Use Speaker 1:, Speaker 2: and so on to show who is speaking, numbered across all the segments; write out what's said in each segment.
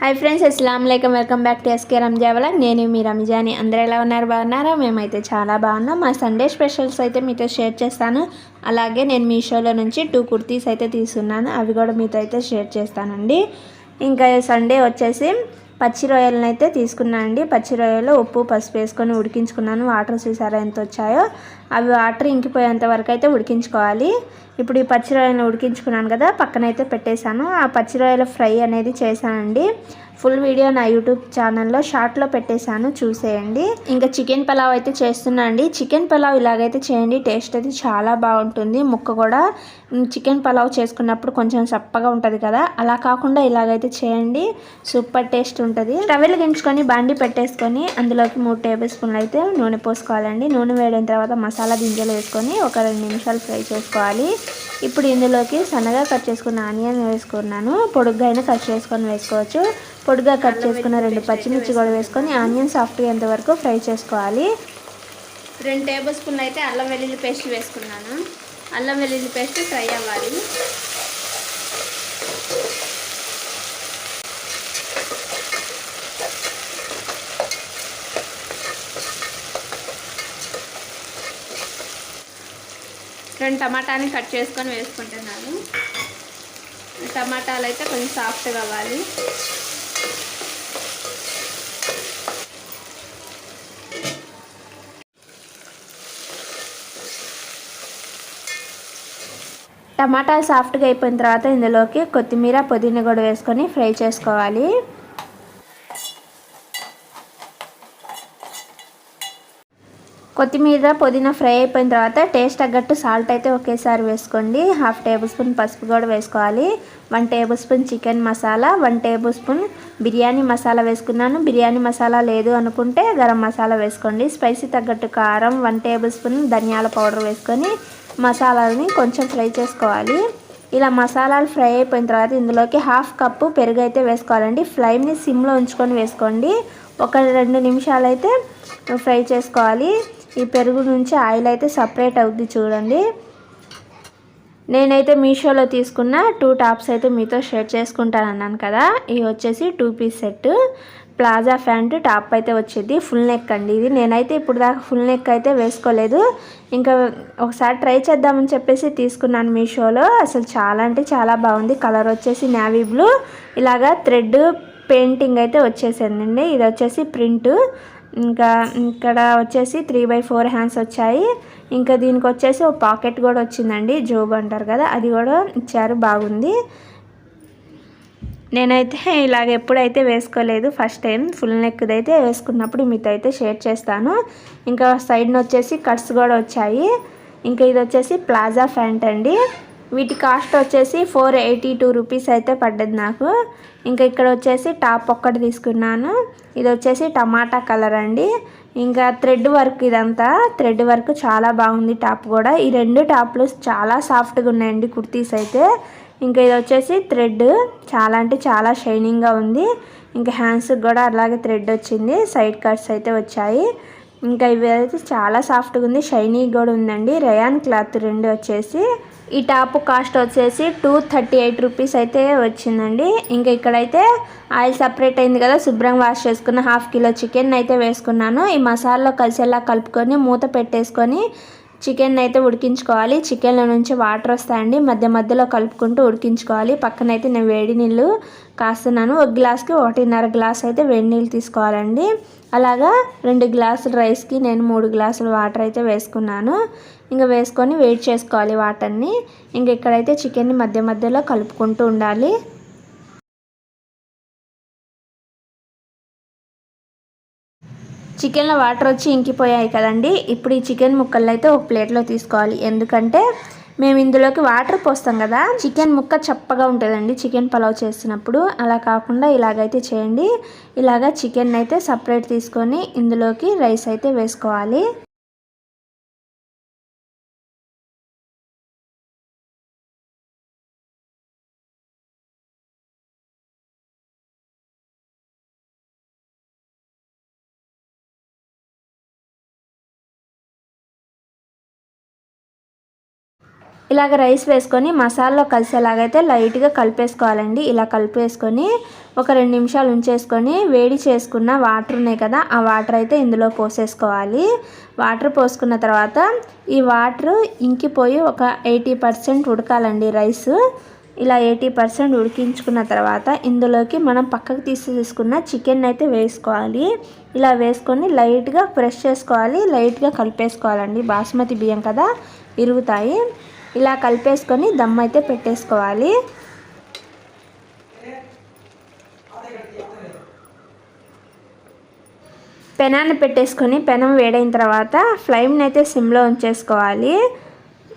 Speaker 1: Hi friends అస్సలం అయికం welcome back to SK Ramzawala నేను మీ రంజాని. అందరూ ఎలా ఉన్నారు? బాగున్నారా? మేమైతే చాలా బాగున్నాం. మా సండే స్పెషల్స్ అయితే మీతో షేర్ చేస్తాను. అలాగే నేను మీషోలో నుంచి టూ కుర్తీస్ అయితే తీసుకున్నాను. అవి కూడా మీతో అయితే షేర్ చేస్తానండి. ఇంకా సండే వచ్చేసి పచ్చి రొయ్యలను అయితే తీసుకున్నాను అండి. పచ్చి రొయ్యలు ఉప్పు పసుపు వేసుకొని ఉడికించుకున్నాను. వాటర్ చూసారా ఎంత వచ్చాయో? అవి వాటర్ ఇంకిపోయేంత వరకు అయితే ఉడికించుకోవాలి. ఇప్పుడు ఈ పచ్చి రొయ్యలను ఉడికించుకున్నాను కదా పక్కనైతే పెట్టేశాను. ఆ పచ్చి రొయ్యల ఫ్రై అనేది చేశానండి. ఫుల్ వీడియో నా యూట్యూబ్ ఛానల్లో షార్ట్లో పెట్టేశాను చూసేయండి. ఇంకా చికెన్ పలావ్ అయితే చేస్తున్నా అండి. చికెన్ పలావ్ ఇలాగైతే చేయండి టేస్ట్ అయితే చాలా బాగుంటుంది. ముక్క కూడా చికెన్ పలావ్ చేసుకున్నప్పుడు కొంచెం చప్పగా ఉంటుంది కదా అలా కాకుండా ఇలాగైతే చేయండి. సూపర్ టేస్ట్ ఉంటుంది. రవ్వలు గించుకొని బండి పెట్టేసుకొని అందులోకి మూడు టేబుల్ స్పూన్లు అయితే నూనె పోసుకోవాలండి. నూనె వేడిన తర్వాత మసాలా గింజలు వేసుకొని ఒక రెండు నిమిషాలు ఫ్రై చేసుకోవాలి. ఇప్పుడు ఇందులోకి సన్నగా కట్ చేసుకున్న ఆనియన్ వేసుకున్నాను. పొడుగ్గా అయినా కట్ చేసుకొని వేసుకోవచ్చు. పొడుగ్గా కట్ చేసుకున్న రెండు పచ్చిమిర్చి కూడా వేసుకొని ఆనియన్ సాఫ్ట్గా ఎంతవరకు వరకు ఫ్రై చేసుకోవాలి. రెండు టేబుల్ స్పూన్లు అయితే అల్లం వెల్లుల్లి పేస్ట్ వేసుకున్నాను. అల్లం వెల్లుల్లి పేస్ట్ ఫ్రై అవ్వాలి. రెండు టమాటాని కట్ చేసుకొని వేసుకుంటున్నాను. టమాటాలు అయితే కొంచెం సాఫ్ట్గా అవ్వాలి. టమాటాలు సాఫ్ట్గా అయిపోయిన తర్వాత ఇందులోకి కొత్తిమీర పుదీనా కూడా వేసుకొని ఫ్రై చేసుకోవాలి. కొత్తిమీర పుదీనా ఫ్రై అయిపోయిన తర్వాత టేస్ట్ తగ్గట్టు సాల్ట్ అయితే ఒకేసారి వేసుకోండి. హాఫ్ టేబుల్ స్పూన్ పసుపు కూడా వేసుకోవాలి. One tablespoon chicken masala one tablespoon biryani masala వేసుకున్నాను. బిర్యానీ మసాలా లేదు అనుకుంటే గరం మసాలా వేసుకోండి. స్పైసీ తగ్గట్టు కారం వన్ టేబుల్ స్పూన్ ధనియాల పౌడర్ వేసుకొని మసాలాలని కొంచెం ఫ్రై చేసుకోవాలి. ఇలా మసాలాలు ఫ్రై అయిపోయిన తర్వాత ఇందులోకి హాఫ్ కప్పు పెరుగు అయితే వేసుకోవాలండి. ఫ్లేమ్ని సిమ్లో ఉంచుకొని వేసుకోండి. ఒక రెండు నిమిషాలు అయితే ఫ్రై చేసుకోవాలి. ఈ పెరుగు నుంచి ఆయిల్ అయితే సపరేట్ అవుద్ది చూడండి. నేనైతే మీషోలో తీసుకున్న టూ టాప్స్ అయితే మీతో షేర్ చేసుకుంటాను అన్నాను కదా. ఇవి వచ్చేసి two piece set. Palazzo pant top అయితే వచ్చేది. ఫుల్ నెక్ అండి ఇది. నేనైతే ఇప్పుడు దాకా ఫుల్ నెక్ అయితే వేసుకోలేదు. ఇంకా ఒకసారి ట్రై చేద్దామని చెప్పేసి తీసుకున్నాను మీషోలో. అసలు చాలా అంటే చాలా బాగుంది. కలర్ వచ్చేసి నావీ బ్లూ. ఇలాగా థ్రెడ్ పెయింటింగ్ అయితే వచ్చేసిందండి. ఇది వచ్చేసి ప్రింట్. ఇంకా ఇక్కడ వచ్చేసి త్రీ బై ఫోర్ హ్యాండ్స్ వచ్చాయి. ఇంకా దీనికి వచ్చేసి ఒక పాకెట్ కూడా వచ్చిందండి. జోబ్ అంటారు కదా అది కూడా ఇచ్చారు బాగుంది. నేనైతే ఇలాగ ఎప్పుడైతే వేసుకోలేదు ఫస్ట్ టైం ఫుల్ నెక్దైతే వేసుకున్నప్పుడు మీతో అయితే షేర్ చేస్తాను. ఇంకా సైడ్న వచ్చేసి కట్స్ కూడా వచ్చాయి. ఇంకా ఇది వచ్చేసి ప్లాజా ఫ్యాంట్ అండి. వీటి కాస్ట్ వచ్చేసి ఫోర్ ఎయిటీ టూ రూపీస్ అయితే పడ్డది నాకు. ఇంకా ఇక్కడ వచ్చేసి టాప్ ఒక్కటి తీసుకున్నాను. ఇది వచ్చేసి టమాటా కలర్ అండి. ఇంకా థ్రెడ్ వర్క్ ఇదంతా. థ్రెడ్ వర్క్ చాలా బాగుంది టాప్ కూడా. ఈ రెండు టాప్లు చాలా సాఫ్ట్గా ఉన్నాయండి కుర్తీస్ అయితే. ఇంకా ఇది వచ్చేసి థ్రెడ్. చాలా అంటే చాలా షైనింగ్గా ఉంది. ఇంకా హ్యాండ్స్కి కూడా అలాగే థ్రెడ్ వచ్చింది. సైడ్ కట్స్ అయితే వచ్చాయి. ఇంకా ఇవి అయితే చాలా సాఫ్ట్గా ఉంది. షైనీ కూడా ఉందండి. రయాన్ క్లాత్ రెండు వచ్చేసి. ఈ టాప్ కాస్ట్ వచ్చేసి టూ థర్టీ ఎయిట్ రూపీస్ అయితే వచ్చిందండి. ఇంకా ఇక్కడైతే ఆయిల్ సపరేట్ అయింది కదా. శుభ్రంగా వాష్ చేసుకున్న హాఫ్ కిలో చికెన్ అయితే వేసుకున్నాను. ఈ మసాలాలో కలిసేలా కలుపుకొని మూత పెట్టేసుకొని చికెన్ అయితే ఉడికించుకోవాలి. చికెన్లో నుంచి వాటర్ వస్తాయండి. మధ్య మధ్యలో కలుపుకుంటూ ఉడికించుకోవాలి. పక్కనైతే నేను వేడి నీళ్ళు కాస్తున్నాను. ఒక గ్లాస్కి ఒకటిన్నర గ్లాస్ అయితే వేడి నీళ్ళు తీసుకోవాలండి. అలాగా రెండు గ్లాసుల రైస్కి నేను మూడు గ్లాసుల వాటర్ అయితే వేసుకున్నాను. ఇంకా వేసుకొని వెయిట్ చేసుకోవాలి వాటర్ని. ఇంక ఇక్కడైతే చికెన్ని మధ్య మధ్యలో కలుపుకుంటూ ఉండాలి. చికెన్లో వాటర్ వచ్చి ఇంకిపోయాయి కదండి. ఇప్పుడు ఈ చికెన్ ముక్కలు అయితే ఒక ప్లేట్లో తీసుకోవాలి. ఎందుకంటే మేము ఇందులోకి వాటర్ పోస్తాం కదా. చికెన్ ముక్క చప్పగా ఉంటుందండి. చికెన్ పలావ్ చేసినప్పుడు అలా కాకుండా ఇలాగైతే చేయండి. ఇలాగ చికెన్ అయితే సపరేట్ తీసుకొని ఇందులోకి రైస్ అయితే వేసుకోవాలి. ఇలాగ రైస్ వేసుకొని మసాలాలో కలిసేలాగైతే లైట్గా కలిపేసుకోవాలండి. ఇలా కలిపేసుకొని ఒక రెండు నిమిషాలు ఉంచేసుకొని వేడి చేసుకున్న వాటర్ ఉన్నాయి కదా ఆ వాటర్ అయితే ఇందులో పోసేసుకోవాలి. వాటర్ పోసుకున్న తర్వాత ఈ వాటర్ ఇంకిపోయి ఒక ఎయిటీ పర్సెంట్ ఉడకాలండి రైస్. ఇలా ఎయిటీ పర్సెంట్ ఉడికించుకున్న తర్వాత ఇందులోకి మనం పక్కకు తీసి తీసుకున్న చికెన్ అయితే వేసుకోవాలి. ఇలా వేసుకొని లైట్గా ఫ్రెష్ చేసుకోవాలి. లైట్గా కలిపేసుకోవాలండి. బాస్మతి బియ్యం కదా ఇరుగుతాయి. ఇలా కలిపేసుకొని దమ్ అయితే పెట్టేసుకోవాలి. పెనాన్ని పెట్టేసుకొని పెనం వేడైన తర్వాత ఫ్లేమ్ని అయితే సిమ్లో ఉంచేసుకోవాలి.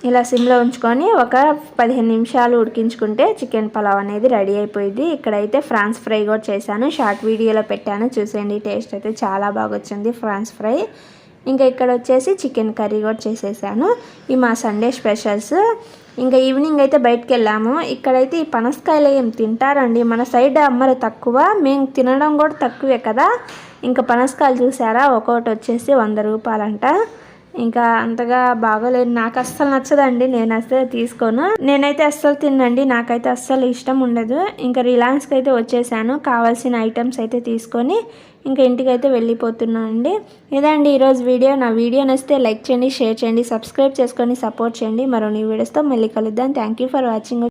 Speaker 1: ఇలా సిమ్లో ఉంచుకొని ఒక పదిహేను నిమిషాలు ఉడికించుకుంటే చికెన్ పలావ్ అనేది రెడీ అయిపోయింది. ఇక్కడైతే ఫ్రాన్స్ ఫ్రై కూడా చేశాను. షార్ట్ వీడియోలో పెట్టాను. చూసేయండి టేస్ట్ అయితే చాలా బాగా వచ్చింది ఫ్రాన్స్ ఫ్రై. ఇంకా ఇక్కడ వచ్చేసి చికెన్ కర్రీ కూడా చేసేసాను. ఈ మా సండే స్పెషల్స్. ఇంకా ఈవినింగ్ అయితే బయటకు వెళ్ళాము. ఇక్కడైతే ఈ పనసకాయలు ఏం తింటారండి? మన సైడ్ అమ్మరు తక్కువ మేము తినడం కూడా తక్కువే కదా? ఇంకా పనసకాయలు చూసారా? ఒక్కొక్కటి వచ్చేసి వంద రూపాయలంట. ఇంకా అంతగా బాగోలేదు. నాకు అస్సలు నచ్చదండి. నేను అస్సలు తీసుకోను. నేనైతే అస్సలు తినండి నాకైతే అస్సలు ఇష్టం ఉండదు. ఇంకా రిలయన్స్కి అయితే వచ్చేసాను. కావాల్సిన ఐటమ్స్ అయితే తీసుకొని ఇంకా ఇంటికైతే వెళ్ళిపోతున్నాను అండి ఇదండి ఈరోజు వీడియో. నా వీడియో నచ్చితే లైక్ చేయండి షేర్ చేయండి సబ్స్క్రైబ్ చేసుకొని సపోర్ట్ చేయండి. మరో నీ వీడియోస్తో మళ్ళీ కలుద్దాం. Thank for watching.